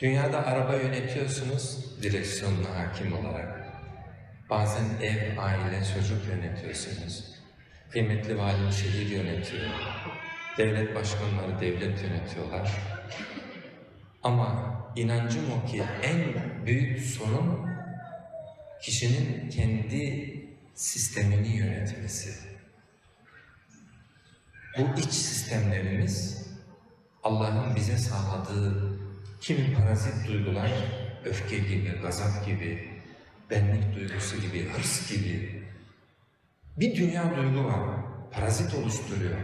Dünyada araba yönetiyorsunuz direksiyonuna hakim olarak. Bazen ev, aile, çocuk yönetiyorsunuz. Kıymetli valim şehir yönetiyor. Devlet başkanları devlet yönetiyorlar. Ama inancım o ki en büyük sorun kişinin kendi sistemini yönetmesi. Bu iç sistemlerimiz Allah'ın bize sağladığı kimi parazit duygular, öfke gibi, gazap gibi, benlik duygusu gibi, hırs gibi bir dünya duygu var. Parazit oluşturuyor.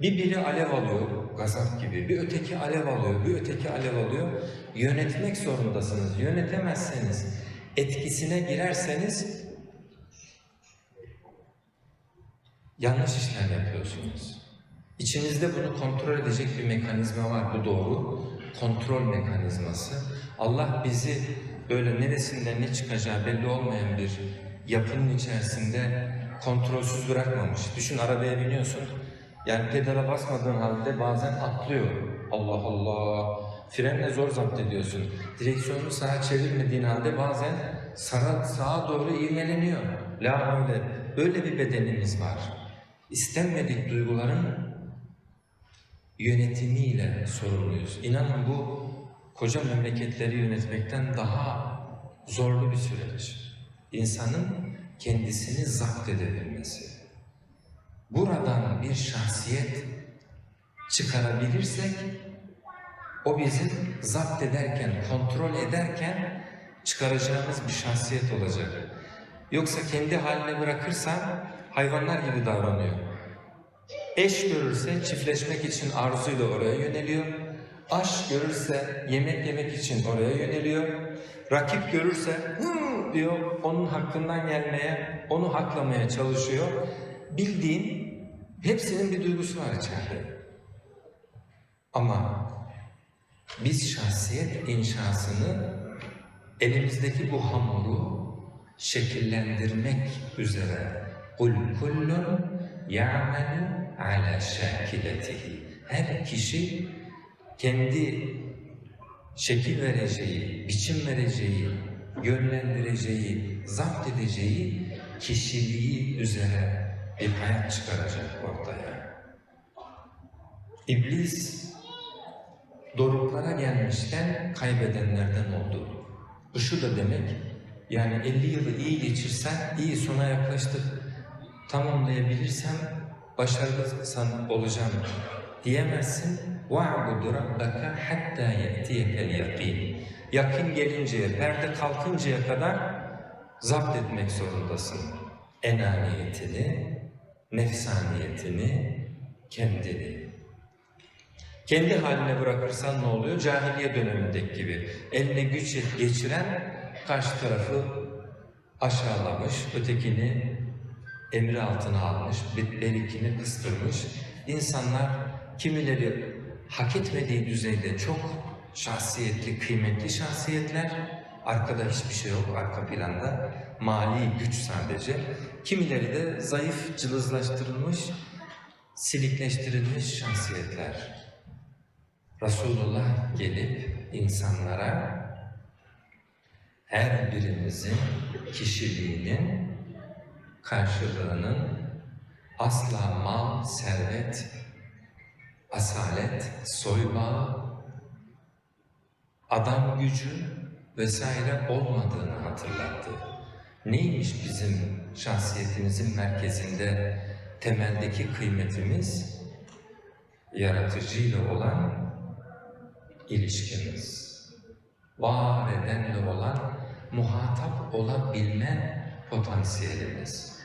Bir biri alev alıyor, gazap gibi. Bir öteki alev alıyor, bir öteki alev alıyor. Yönetmek zorundasınız. Yönetemezseniz, etkisine girerseniz yanlış işler yapıyorsunuz. İçinizde bunu kontrol edecek bir mekanizma var. Bu doğru. Kontrol mekanizması. Allah bizi böyle neresinden ne çıkacağı belli olmayan bir yapının içerisinde kontrolsüz bırakmamış. Düşün arabaya biniyorsun. Yani pedala basmadığın halde bazen atlıyor. Allah Allah. Frenle zor zapt ediyorsun. Direksiyonu sağa çevirmediğin halde bazen sağa, sağa doğru ivmeleniyor. La öyle. Böyle bir bedenimiz var. İstenmedik duyguların yönetimiyle sorumluyuz. İnanın bu koca memleketleri yönetmekten daha zorlu bir süreç. İnsanın kendisini zapt edebilmesi. Buradan bir şahsiyet çıkarabilirsek o bizim zapt ederken, kontrol ederken çıkaracağımız bir şahsiyet olacak. Yoksa kendi haline bırakırsan hayvanlar gibi davranıyor. Eş görürse çiftleşmek için arzuyla oraya yöneliyor. Aşk görürse yemek yemek için oraya yöneliyor. Rakip görürse "Hı!" diyor onun hakkından gelmeye, onu haklamaya çalışıyor. Bildiğin hepsinin bir duygusu var içeride. Ama biz şahsiyet inşasını elimizdeki bu hamuru şekillendirmek üzere kul kullun ya'melu ala şakiletihi her kişi kendi şekil vereceği, biçim vereceği, yönlendireceği, zapt edeceği kişiliği üzere bir hayat çıkaracak ortaya. İblis doruklara gelmişken kaybedenlerden oldu. Bu şu da demek, yani 50 yılı iyi geçirsen iyi sona yaklaştık. Tamamlayabilirsem başarılı san olacağım diyemezsin. وَعْبُدُ رَبَّكَ حَتَّى يَأْتِيَكَ الْيَقِينَ Yakın gelinceye, perde kalkıncaya kadar zapt etmek zorundasın. Enaniyetini, nefsaniyetini, kendini. Kendi haline bırakırsan ne oluyor? Cahiliye dönemindeki gibi. Eline güç geçiren karşı tarafı aşağılamış, ötekini emri altına almış, berikini kıstırmış. İnsanlar kimileri hak etmediği düzeyde çok şahsiyetli, kıymetli şahsiyetler, arkada hiçbir şey yok, arka planda mali güç sadece. Kimileri de zayıf, cılızlaştırılmış, silikleştirilmiş şahsiyetler. Resulullah gelip insanlara her birimizin kişiliğinin karşılığının asla mal, servet, asalet, soyma, adam gücü vesaire olmadığını hatırlattı. Neymiş bizim şahsiyetimizin merkezinde temeldeki kıymetimiz? Yaratıcıyla olan ilişkimiz. Var edenle olan muhatap olabilme potansiyelimiz.